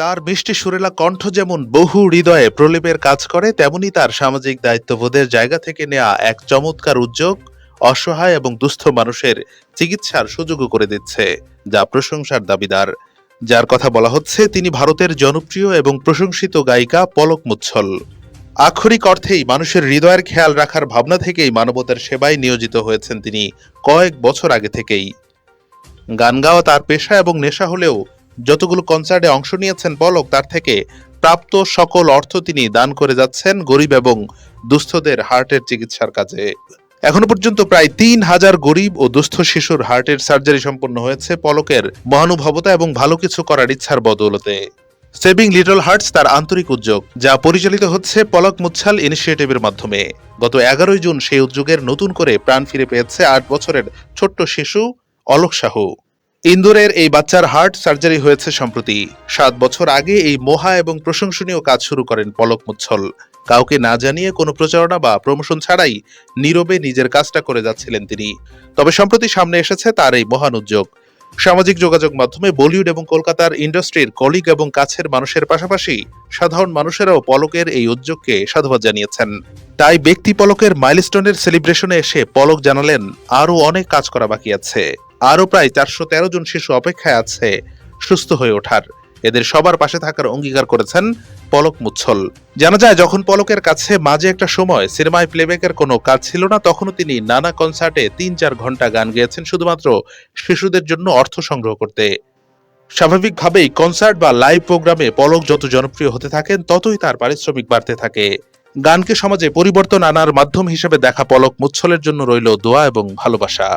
তার মিষ্টি সুরেলা কণ্ঠ যেমন বহু হৃদয়ে প্রলেপের কাজ করে, তেমনি তার সামাজিক দায়িত্ববোধের জায়গা থেকে নেওয়া এক চমৎকার উদ্যোগ অসহায় এবং দুস্থ মানুষের চিকিৎসার সুযোগও করে দিচ্ছে, যা প্রশংসার দাবিদার। যার কথা বলা হচ্ছে, তিনি ভারতের জনপ্রিয় এবং প্রশংসিত গায়িকা পলক মুচ্ছল। আক্ষরিক অর্থেই মানুষের হৃদয়ের খেয়াল রাখার ভাবনা থেকেই মানবতার সেবায় নিয়োজিত হয়েছেন তিনি কয়েক বছর আগে থেকেই। গান গাওয়া তার পেশা এবং নেশা হলেও যতগুলো কনসার্টে অংশ নিয়েছেন পলক, তার থেকে প্রাপ্ত সকল অর্থ তিনি দান করে যাচ্ছেন গরিব এবং দুস্থদের হার্টের চিকিৎসার কাজে। এখনও পর্যন্ত প্রায় তিন হাজার গরিব ও দুস্থ শিশুর হার্টের সার্জারি সম্পন্ন হয়েছে পলকের মহানুভবতা এবং ভালো কিছু করার ইচ্ছার বদৌলতে। সেভিং লিটল হার্টস তার আন্তরিক উদ্যোগ, যা পরিচালিত হচ্ছে পলক মুচ্ছাল ইনিশিয়েটিভের মাধ্যমে। গত এগারোই জুন সেই উদ্যোগের নতুন করে প্রাণ ফিরে পেয়েছে আট বছরের ছোট্ট শিশু অলোক সাহু। ইন্দোরের এই বাচ্চার হার্ট সার্জারি হয়েছে সম্প্রতি। সাত বছর আগে এই মহা এবং প্রশংসনীয় কাজ শুরু করেন পলক মুচ্ছল। কাউকে না জানিয়ে কোনো প্রচারণা বা প্রমোশন ছাড়াই নীরবে নিজের কাজটা করে যাচ্ছিলেন তিনি। তবে সম্প্রতি সামনে এসেছে তার এই মহান উদ্যোগ। সামাজিক যোগাযোগ মাধ্যমে বলিউড এবং কলকাতার ইন্ডাস্ট্রির কলিগ এবং কাছের মানুষের পাশাপাশি সাধারণ মানুষেরাও পলকের এই উদ্যোগকে সাধুবাদ জানিয়েছেন। তাই ব্যক্তি পলকের মাইলস্টোনের সেলিব্রেশনে এসে পলক জানালেন, আরও অনেক কাজ করা বাকি আছে। আরও প্রায় চারশো তেরো জন শিশু অপেক্ষায় আছে সুস্থ হয়ে ওঠার। এদের সবার পাশে থাকার অঙ্গীকার করেছেন পলক মুচ্ছল। জানা যায়, যখন পলকের কাছে মাঝে একটা সময় সিনেমায় প্লেব্যাকের কোনো কাজ ছিল না, তখনও তিনি নানা কনসার্টে তিন চার ঘণ্টা গান গেয়েছেন শুধুমাত্র শিশুদের জন্য অর্থ সংগ্রহ করতে। স্বাভাবিকভাবেই কনসার্ট বা লাইভ প্রোগ্রামে পলক যত জনপ্রিয় হতে থাকেন, ততই তার পারিশ্রমিক বাড়তে থাকে। গানকে সমাজে পরিবর্তন আনার মাধ্যম হিসেবে দেখা পলক মুচ্ছলের জন্য রইল দোয়া এবং ভালোবাসা।